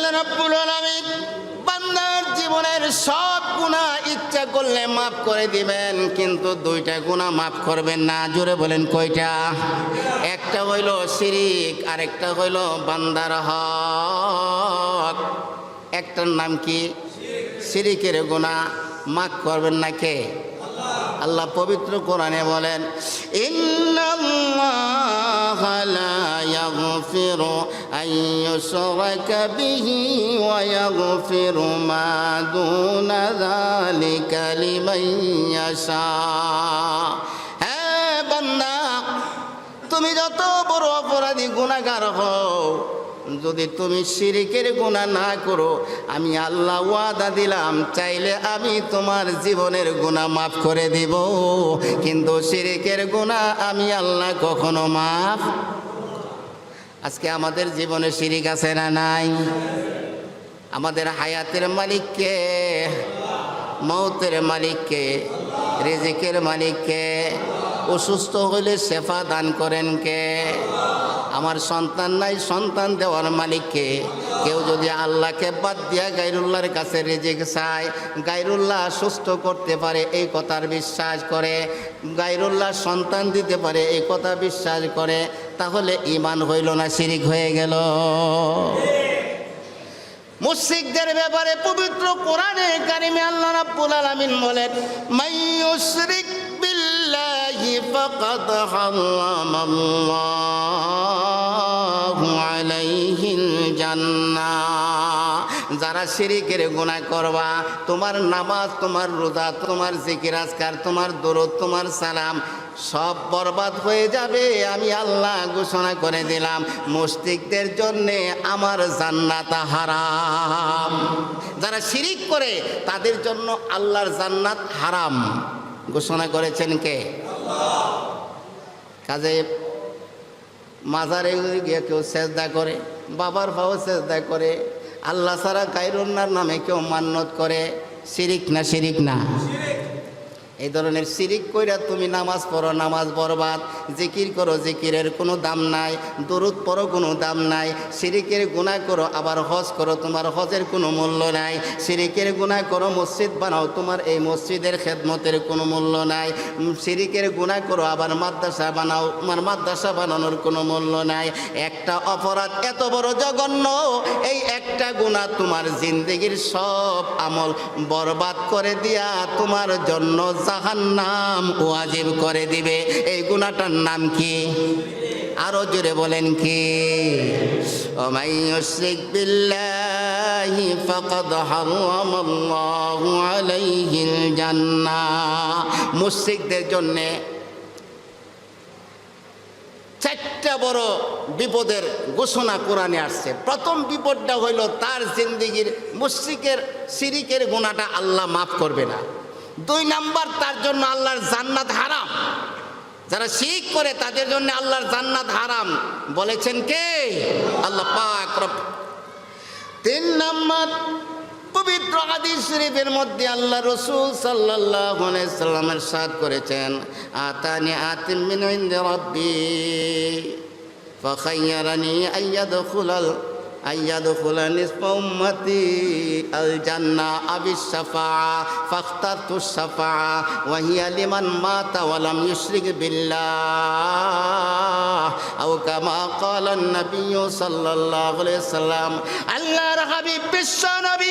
আল্লাহ রাব্বুল আলামিন, বান্দার জীবনের সব গুনাহ ইচ্ছা করলে মাফ করে দিবেন, কিন্তু দুইটা গুনাহ মাফ করবেন না। জোরে বলেন, কয়টা? একটা হইল শিরিক, আরেকটা হইল বান্দার হক। একটার নাম কি? শিরিকের গুনাহ মাফ করবেন না কে? আল্লাহ পবিত্র কোরআনে বলেন, ইন্নাল্লাহা লা ইয়াগফিরু মা দুনা যালিকা লিমান ইয়াশা হ্যাঁ বান্দা, তুমি যত বড় অপরাধী গুনাহগার হও, যদি তুমি শিরিকের গুণা না করো, আমি আল্লাহ ওয়াদা দিলাম, চাইলে আমি তোমার জীবনের গুণা মাফ করে দিব। কিন্তু শিরিকের গুণা আমি আল্লাহ কখনো মাফ আজকে আমাদের জীবনে শিরিক আছে না নাই? আমাদের হায়াতের মালিককে, মৌতের মালিককে, রেজিকের মালিককে, অসুস্থ হইলে সেফা দান করেন কে? আমার সন্তান নাই, সন্তান দেওয়ার মালিককে কেউ যদি আল্লাহকে বাদ দিয়া গাইরুল্লাহর কাছে রেজেক চায়, গাইরুল্লাহ সুস্থ করতে পারে, এই কথার বিশ্বাস করে। গাইরুল্লাহ সন্তান দিতে পারে, এই কথা বিশ্বাস করে। তাহলে ইমান হইল না, শিরিক হয়ে গেল। মুশরিকদের ব্যাপারে পবিত্র কোরআনে কারিমে আল্লাহ রাব্বুল আলামিন বলেন মাইয়ুশরিক বিল্লাহি ফাকাদ হারামাল্লাহু। যারা শিরিকের গুনাহ করবা, তোমার নামাজ, তোমার রোজা, তোমার জিকির, আজকার, তোমার দরুদ, তোমার সালাম সব বরবাদ হয়ে যাবে, আমি আল্লাহ ঘোষণা করে দিলাম মুস্তিকদের জন্যে আমার জান্নাত হারাম। যারা শিরিক করে, তাদের জন্য আল্লাহর জান্নাত হারাম। ঘোষণা করেছেন কে? কাজে মাজারে গিয়ে কেউ সেজদা করে বাবার ভাও চেষ্টা করে আল্লাহ সারা গাইরুন্নার নামে কেউ মান্যত করে। সিরিক না সিরিক না? এই ধরনের সিরিক কইরা তুমি নামাজ পড়ো নামাজ বরবাদ। জিকির করো, জিকিরের কোনো দাম নাই, দরুদ পড়ো কোনো দাম নাই, সিরিকের গুণা করো, আবার হজ করো, তোমার হজের কোনো মূল্য নাই, সিরিকের গুণা করো, মসজিদ বানাও, তোমার এই মসজিদের খেদমতের কোনো মূল্য নাই সিরিকের গুণা করো, আবার মাদ্রাসা বানাও, তোমার মাদ্রাসা বানানোর কোনো মূল্য নাই, একটা অপরাধ এত বড় জঘন্য, এই একটা গুণা তোমার জিন্দগির সব আমল বরবাদ করে দিয়া তোমার জন্য জাহান্নাম ওয়াজিব করে দিবে, এই গুণাটার নাম কি? আরও জোরে বলেন কি? মুশরিকদের জন্য চারটা বড় বিপদের ঘোষণা কোরআনে আসছে। প্রথম বিপদটা হইল তার জিন্দিগির মুশ্রিকের, সিরিকের গুণাটা আল্লাহ মাফ করবে না। দুই নাম্বার, তার জন্য আল্লাহর জান্নাত হারাম। যারা শিখ করে, তাদের জন্য আল্লাহর জান্নাত হারাম। বলেছেন কে? আল্লাহ পাক তিন নাম্বার, পবিত্র হাদিস শরীফের মধ্যে আল্লাহ রসুল সাল্লাল্লাহু সাল্লামের সাথ করেছেন, আতানি আতিম মিন ইনদি রাব্বি ফাখায়্যারানি আইয়াদখুলাল লিমান মাতা ওয়া লাম ইউশরিক বিল্লাহ। আও কামা ক্বালা an-নাবী সাল্লাল্লাহু আলাইহি সাল্লাম আল্লাহর হাবিব বিশ্ব নবী।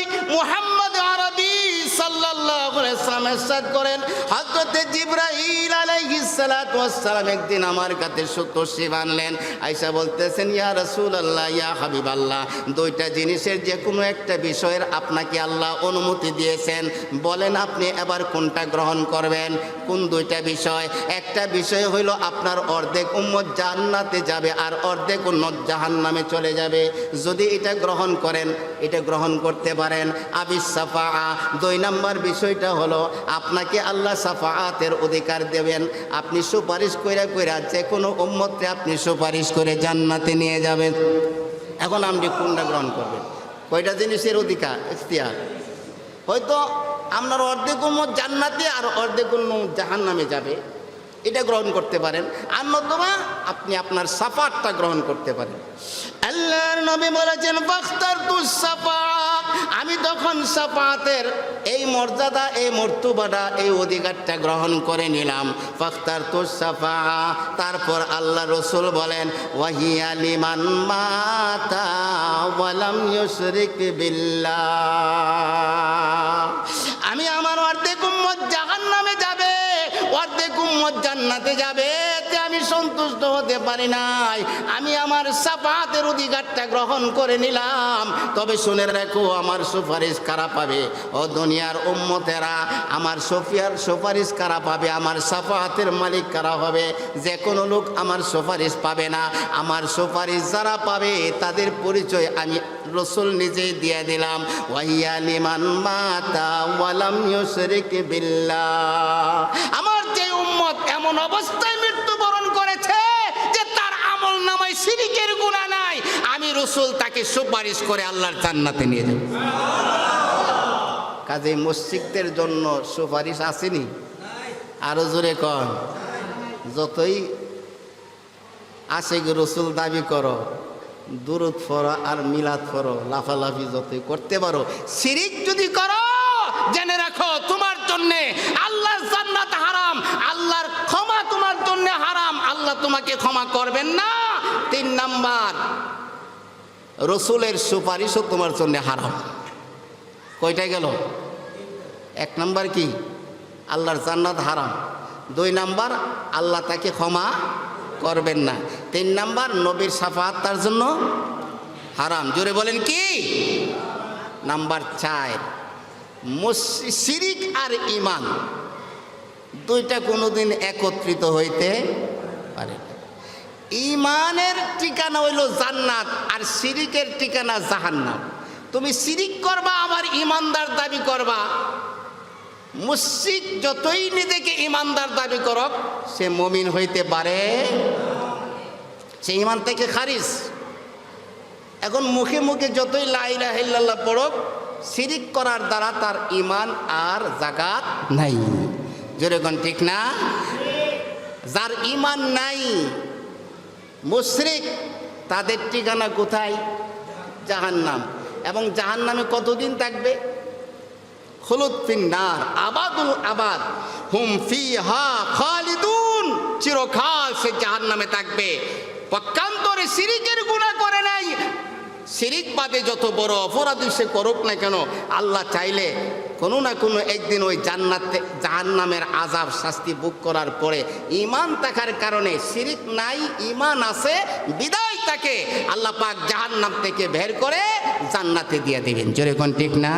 আলাইহি করেন, হযরত জিবরাইল আলাইহিস সালাতু সালাম একদিন আমার কাছে তশরিফ আনলেন আয়েশা বলতেছেন, ইয়া রাসূলুল্লাহ, ইয়া হাবিবাল্লাহ, দুইটা জিনিসের যে কোনো একটা বিষয়ের আপনাকে আল্লাহ অনুমতি দিয়েছেন। বলেন আপনি এবার কোনটা গ্রহণ করবেন? কোন দুইটা বিষয়? একটা বিষয় হইল আপনার অর্ধেক উম্মত জান্নাতে যাবে আর অর্ধেক উন্নত জাহান্নামে চলে যাবে। যদি এটা গ্রহণ করেন এটা গ্রহণ করতে পারেন। আবিস সাফা দুই নম্বর বিষয়টা হলো, আপনাকে আল্লাহ সাফাআতের অধিকার দেবেন। আপনি সুপারিশ কইরা কইরা যে কোনো উম্মতকে আপনি সুপারিশ করে জান্নাতে নিয়ে যাবেন। এখন আপনি কোনটা গ্রহণ করবেন? কয়টা জিনিসের অধিকার? ইখতিয়ার। হয়তো আপনার অর্ধেক উম্মত জান্নাতে আর অর্ধেক উম্মত জাহান নামে যাবে। এটা গ্রহণ করতে পারেন। আর নতুবা আপনি আপনার সাফারটা গ্রহণ করতে পারেন। আল্লাহর নবী বলেছেন, ফাখতার তু সাফা আমি তখন সাফাতের এই মর্যাদা, এই মর্তুবাটা, এই অধিকারটা গ্রহণ করে নিলাম। ফাখতার তো সাফা তারপর আল্লাহ রসুল বলেন, ওয়াহিয়া লিমান মাতা ওয়ালাম ইউশরিক বিল্লাহ। জান্নাতে যাবে আমি সন্তুষ্ট হতে পারি নাই। আমি আমার সাফাতের অধিকারটা গ্রহণ করে নিলাম। তবে শুনে রাখো, আমার সুপারিশ কারা পাবে? ও দুনিয়ার উম্মতেরা, আমার সফিয়ার সুপারিশ কারা পাবে? আমার সাফাতের মালিক কারা হবে? যে কোনো লোক আমার সুপারিশ পাবে না। আমার সুপারিশ যারা পাবে, তাদের পরিচয় আমি রসুল নিজেই দিয়ে দিলাম। ওয়াইয়া লিমান মাতা ওয়ালাম ইউশরিক বিল্লাহ। এমন অবস্থায় মৃত্যুবরণ করেছে যে তার আমল নামায় সিরিকের গুণা নাই। আমি রসুল তাকে সুপারিশ করে আল্লাহর জান্নাতে নিয়ে যাব। কাজে মসজিদদের জন্য সুপারিশ আসেনি। আরও জোরে কন, যতই আশেক রসুল দাবি করো দূরত ফরো আর মিলাদ ফরো লাফালাফি যতই করতে পারো শিরিক যদি করো, জেনে রাখো তোমার জন্য আল্লাহর জান্নাত হারাম আল্লাহর ক্ষমা তোমার জন্য হারাম আল্লাহ তোমাকে ক্ষমা করবেন না। তিন নাম্বার, রসুলের সুপারিশও তোমার জন্য হারাম। কয়টায় গেল? এক নাম্বার কি? আল্লাহর জান্নাত হারাম। দুই নাম্বার, আল্লাহ তাকে ক্ষমা করবেন না। তিন নাম্বার, নবীর সাফাত তার জন্য হারাম। জোরে বলেন কি? নাম্বার চার শিরিক আর ইমান দুইটা কোনোদিন একত্রিত হইতে পারে। ইমানের ঠিকানা হইল জান্নাত আর শিরিকের ঠিকানা জাহান্নাম। তুমি শিরিক করবা, আবার ইমানদার দাবি করবা। মুসিদ যতই নিজেকে ইমানদার দাবি করক, সে মমিন হইতে পারে। সে ইমান থেকে খারিজ। এখন মুখে মুখে যতই লাইলা হিল্লাল্লাহ পড়ক, শিরিক করার দ্বারা তার ইমান আর জাগাত নাই। যেরকম ঠিক না? যার ইমান নাই, মুশরিক, তাদের ঠিকানা কোথায়? জাহান্নাম। এবং জাহান্নামে কতদিন থাকবে? হলুদ ফিন্নার, আবাদুল আবাদ। হুম ফি হা খালিদুন, চিরকাল সে জাহান নামে থাকবে। পক্ষান্তরে সিরিকের গুণা করে নাই সিরিক বাদে যত বড় অপরাধ সে করুক না কেন, আল্লাহ চাইলে কোনো না কোনো একদিন ওই জান্নাতে, জাহান্নামের আজাব শাস্তি বুক করার পরে ইমান থাকার কারণে শিরিক নাই ইমান আছে, বিদায় তাকে আল্লাহ পাক জাহান্নাম থেকে বের করে জান্নাতে দিয়ে দেবেন। জোরে কোন ঠিক না?